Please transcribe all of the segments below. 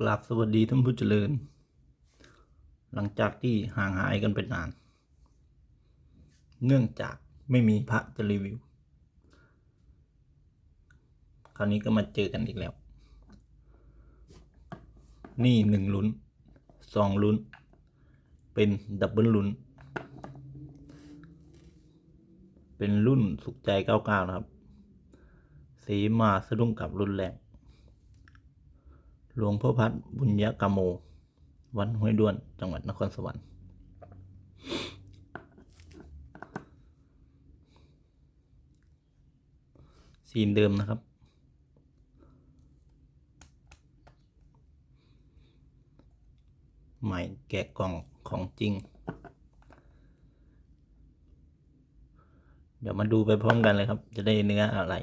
กราบสวัสดีท่านผู้เจริญ หลังจากที่ห่างหายกันไปนาน เนื่องจากไม่มีพระจะรีวิว คราวนี้ก็มาเจอกันอีกแล้ว นี่หนึ่งลุ้นสองลุ้น เป็นดับเบิลลุ้น เป็นรุ่นสุขใจ99นะครับ สีมาสะดุ้งกับรุนแรง หลวงพ่อพัดบุญยกรรมโม วัดห้วยด้วน จังหวัดนครสวรรค์ ซีนเดิมนะครับ ใหม่แกะกล่องของจริง เดี๋ยวมาดูไปพร้อมกันเลยครับ จะได้เนื้ออะไร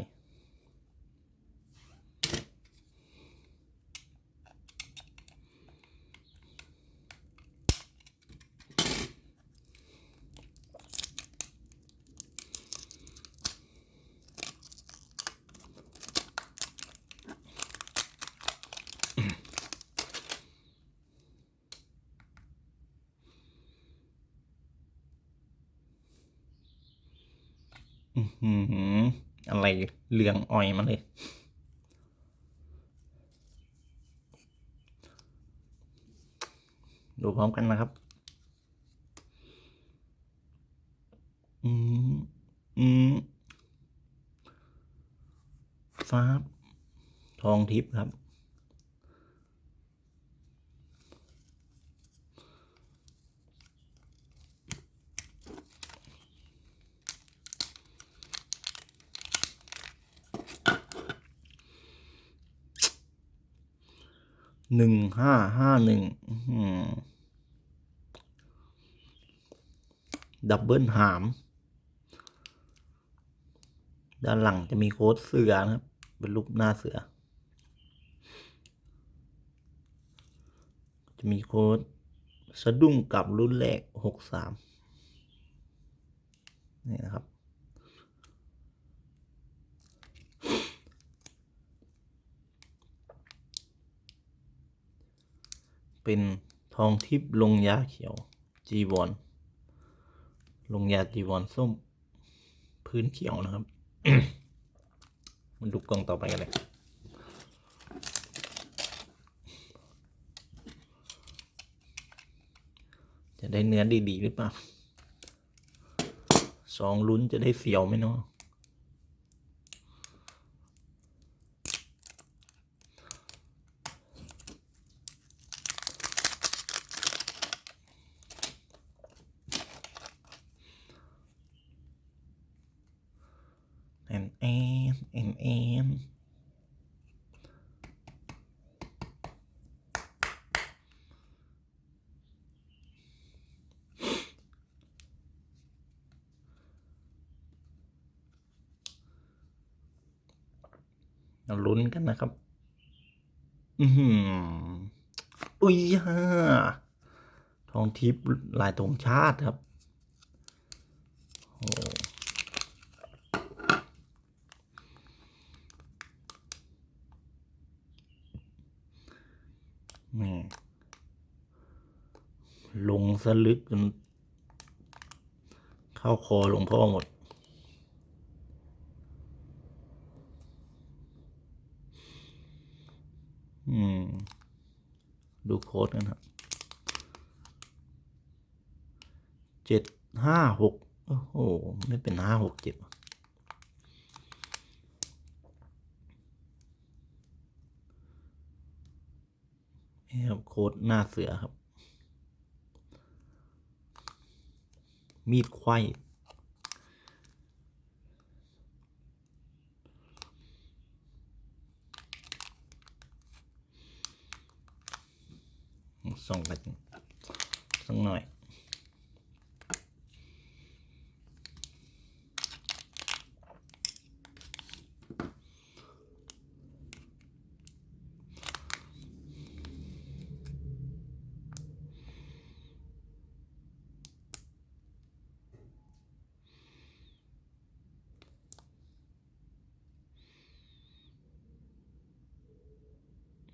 อะไรเหลืองอ่อยมาเลย ดูพร้อมกันนะครับ อืม อืมฟ้าบทองทิพย์ครับ หนึ่งห้าห้าหนึ่งดับเบิลหาม ด้านหลังจะมีโค้ดเสือนะครับ เป็นรูปหน้าเสือ จะมีโค้ดสะดุ้งกับรุ่นแรกหกสามนี่นะครับ เป็นทองทิพย์ลงยาเขียว จีวร ลงยาจีวรส้มพื้นเขียวนะครับ มันดูกล่องต่อไปกันเลยจะได้เนื้อดีๆหรือเปล่าสองลุ้นจะได้เสียวไหมเนาะ แอนแอนแอนแอนเรา ลุ้นกันนะครับ อือหืออุ้ยฮ่าทองทิพย์ลายธงชาติครับโอ้แม่ลงสลึกจนเข้าคอหลวงพ่อหมด อืม ดูโค้ดกันครับเจ็ดห้าหกโอ้โห ไม่เป็นห้าหกเจ็ดนี่ครับโค้ดหน้าเสือครับ มีดไขว้ ส่องกันสักหน่อย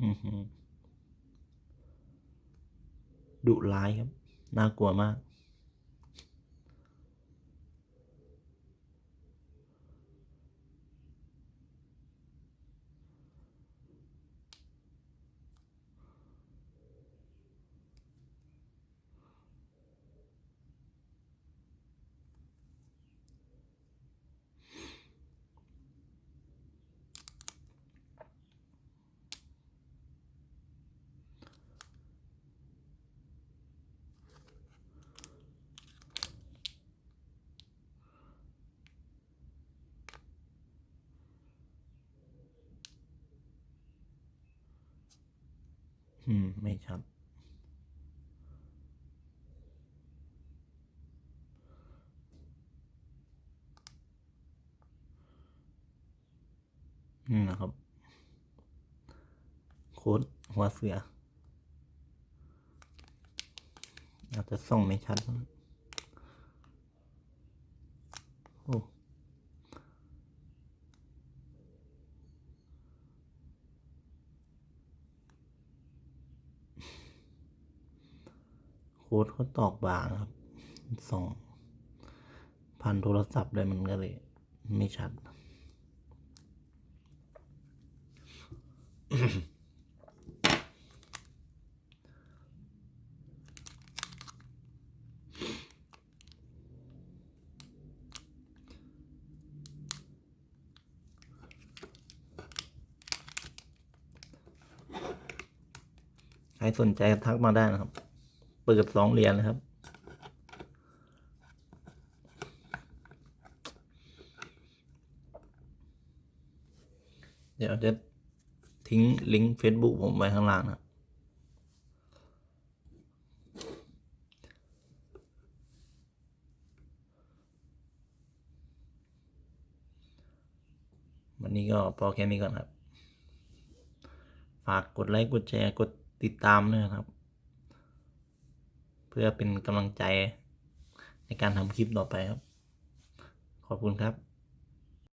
อือหือ ดุร้ายครั อืม ไม่ชัด นี่นะครับ โค้ดหัวเสือ อาจจะส่องไม่ชัดนะโอ้ โค้ดเขาตอกบางครับส่องพันโทรศัพท์เลยมันก็เลย ไม่ชัด ใครสนใจทักมาได้นะครับ เปิดสองเหรียญนะครับ เดี๋ยวจะทิ้งลิงก์ Facebook ผมไว้ข้างล่างนะวันนี้ก็พอแค่นี้ก่อนครับ ฝากกดไลค์ กดแชร์ กดติดตามด้วยนะครับ พื่อเป็นกำลังใจในการทำคลิปต่อไปครับ ขอบคุณครับ